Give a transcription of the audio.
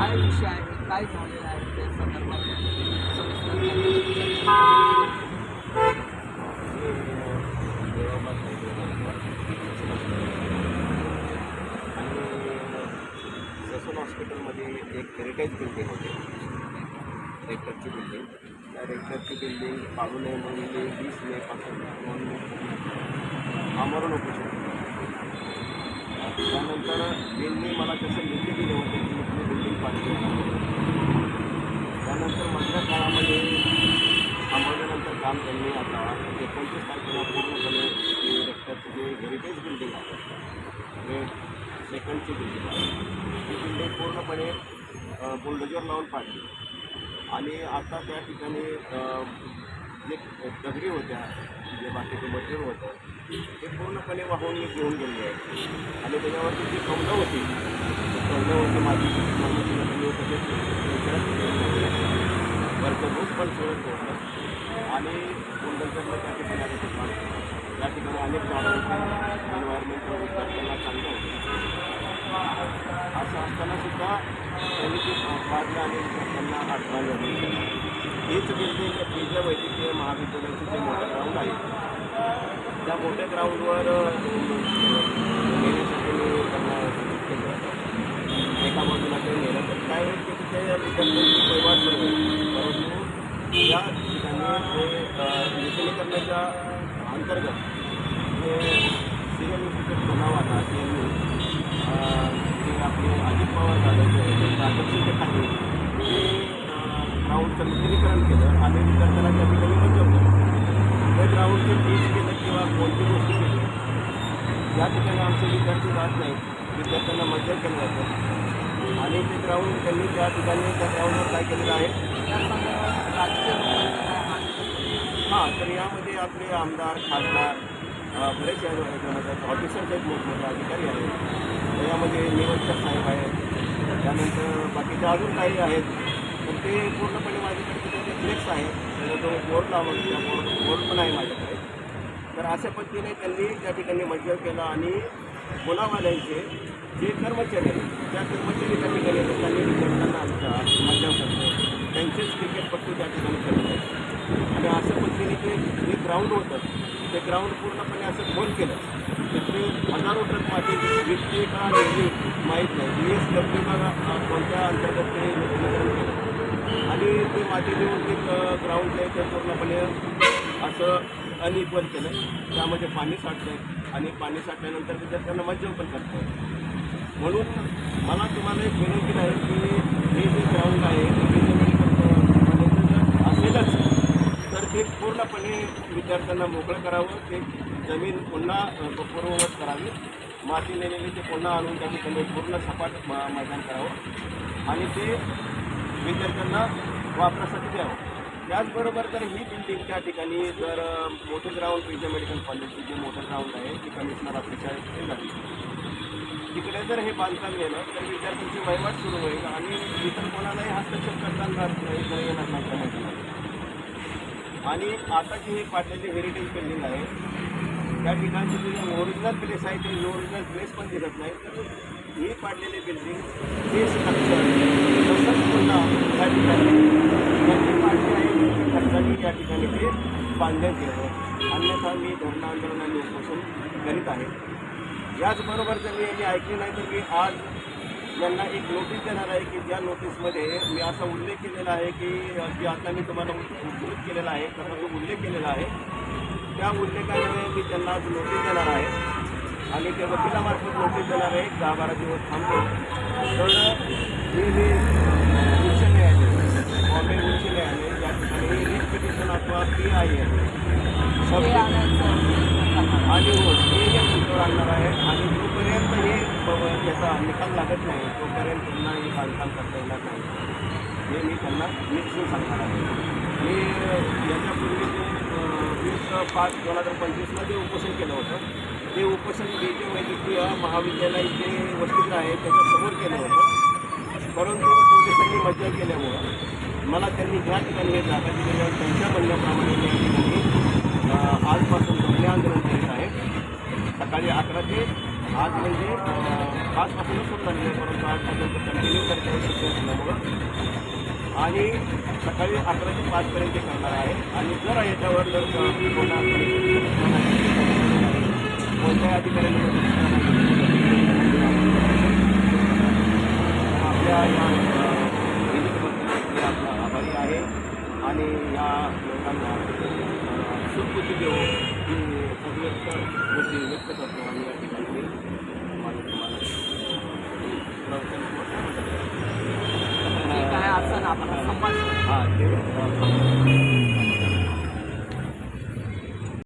काय विषय आहे काय झालेला आहे त्या संदर्भात एक हेरिटेज बिल्डिंग होते. रेक्टरची बिल्डिंग त्या रेक्टरची बिल्डिंग पाडू नये म्हणून वीस मेपासून आमरण उपोषण त्यानंतर त्यांनी मला तसं लिहिलेली त्यानंतर मधल्या काळामध्ये थांबवल्यानंतर काम त्यांनी आता एकोणतीस तारखेला पूर्णपणे ती जे हेरिटेज बिल्डिंग आहे हे सेकंडची बिल्डिंग आहे. ती बिल्डिंग पूर्णपणे बुलडोजर लावून पाडली. आणि आता त्या ठिकाणी जे दगडी होत्या जे बाकीचे मटेरियल होतं ते पूर्णपणे वाहून मी घेऊन गेले आहे. आणि त्याच्यावरती जी कौलं होती कौलं होती माझी त्यांनी वरचं रूप पण सोडत होतं आणि कुंडलकरला त्या ठिकाणी आम्ही त्या ठिकाणी अनेक झाडं होती. एन्व्हायरमेंटल त्यांना चांगलं होतं. असं असताना सुद्धा त्यांनी ते पाडलं आणि त्यांना अडथळा झाली हेच बिल्डिंग केंद्रीय वैद्यकीय महाविद्यालयाचं जे मोठं ग्राउंड आहे त्या मोठ्या ग्राउंडवर नेण्यासाठी मी त्यांना बाजूला ते नेलं तर काय होईल की तिथे विद्यार्थ्यांची परिवार सुरू परंतु या ठिकाणी ते विलिनीकरणाच्या अंतर्गत जे सिव्हिल इन्स्टिट्यूट बनावाला यांनी अं, अजित पवार झालं जे राजर्षीचे खाली ते ग्राउंडचं विलिनीकरण केलं. आणि केलं त्या ग्राउंडचे टीच केलं किंवा कोणती गोष्टी केली या ठिकाणी आमचे विद्यार्थी राहत नाही विद्यार्थ्यांना मज्जा केलं जातं. आणि ते ग्राउंड त्यांनी त्या ठिकाणी त्या ग्राउंडवर काय केलेलं आहे? हां तर यामध्ये आपले आमदार खासदार या बरेचसे ऑफिसर्स आहेत मोठमोठे अधिकारी आहेत. यामध्ये निवडकर साहेब आहेत. त्यानंतर बाकीचे अजून काही आहेत. तर ते पूर्णपणे माझ्याकडे त्याचे फ्लेक्स आहेत त्याचा जो बोर्ड लावून त्या बोर्ड बोर्ड पण आहे माझ्याकडे. तर अशा पद्धतीने त्यांनी त्या ठिकाणी मज्जाव केला आणि मुलावाल्यांचे जे कर्मचारी आहेत त्या कर्मचारी त्या ठिकाणी लोकांनी विद्यार्थ्यांना आमच्या मज्जाव करतो त्यांचेच क्रिकेटपट्टू त्या ठिकाणी करत आहेत. आणि अशा पद्धतीने ते जे ग्राउंड होतं ते ग्राउंड पूर्णपणे असं खोल केलं. तिथे हजारो ट्रक माती विकते का माहीत नाही. बी एस डब्ल्यू का कोणत्या अंतर्गत ते आणि माती देऊन ग्राउंड आहे ते पूर्णपणे असं अनइक्वल केलं त्यामध्ये पाणी साठलं आणि पाणी साठल्यानंतर विद्यार्थ्यांना मज्जाव पण करतो म्हणून मला तुम्हाला एक विनंती आहे की हे जे ग्राउंड आहे ते मेडिकल असेलच तर ते पूर्णपणे विद्यार्थ्यांना मोकळं करावं. ते जमीन पुन्हा पूर्ववत करावी. माती नेलेली ते पुन्हा आणून त्या ठिकाणी पूर्ण सपाट मैदान करावं. आणि ते विद्यार्थ्यांना वापरासाठी द्यावं. त्याचबरोबर जर ही बिल्डिंग त्या ठिकाणी जर मोठे ग्राउंड पी मेडिकल कॉलेजचे जे मोठं ग्राउंड आहे ते कमिशनर ऑफिसच्या झाली तिकडे जर हे बांधकाम गेलं तर विद्यार्थ्यांची वहिवाट सुरू होईल आणि इतर कोणालाही हस्तक्षेप करताना येणार नाही त्या आणि आता जी हे पाडलेली हेरिटेज बिल्डिंग आहे त्या ठिकाणची जी ओरिजिनल प्लेस आहे ते ओरिजिनल प्लेस पण दिसत नाही. तर बिल्डिंग स्ट्रक्चर तसंच पुन्हा त्या ठिकाणी ज्यांनी पाडली आहे या ते अन्यथा मी धरणं आंदोलन आणि उपोषण करीत आहे याचबरोबर जर मी यांनी ऐकले नाही तर मी आज यांना एक नोटीस देणार आहे की ज्या नोटीसमध्ये मी असा उल्लेख केलेला आहे की, जे आता मी तुम्हाला उद्धृत केलेला आहे त्याचा जो उल्लेख केलेला आहे, त्या उल्लेखाने मी त्यांना आज नोटीस देणार आहे. आणि ते वकिलामार्फत नोटीस देणार आहे दहा बारा दिवस थांबतो. तर हे जे उच्च न्यायालय बॉम्बे उच्च न्यायालय या ठिकाणी रिट पिटिशन अथवा पी आय आहे हे आणायचं आणि हो हे या पुढच्यावर आणणार आहे आणि जोपर्यंत हे याचा निकाल लागत नाही तोपर्यंत पुन्हा हे बांधकाम करता येणार नाही. हे मी त्यांना निश्चित सांगणार आहे. मी याच्यापूर्वी वीस पाच दोन हजार पंचवीसला जे उपोषण केलं होतं ते उपोषण बी जे वैद्यकीय महाविद्यालय जे वसतिगृह आहे त्याच्यासमोर केलं होतं. परंतु पोलिसांनी मज्जा केल्यामुळं मला त्यांनी ज्या ठिकाणी हे जागा दिलेल्या त्यांच्या म्हणण्याप्रमाणे त्या ठिकाणी आजपासून धरणे आंदोलन करीत आहे. सकाळी अकरा ते आज म्हणजे आजपासूनच सुरू झालेलं आहे परंतु आजपासून कंटिन्यू करता आहे शिक्षण झाल्यामुळं. आणि सकाळी अकरा ते पाचपर्यंत करणार आहे. आणि जर याच्यावर जर कोणा कोणत्याही अधिकाऱ्यांनी आपल्या या आपला आभारी आहे. आणि या लोकांना सुखबुद्धी देऊन ही सगळ्यांच बुद्धी व्यक्त करतो आणि या ठिकाणी. माझं तुम्हाला प्रवचन काय असताना आपण हां ते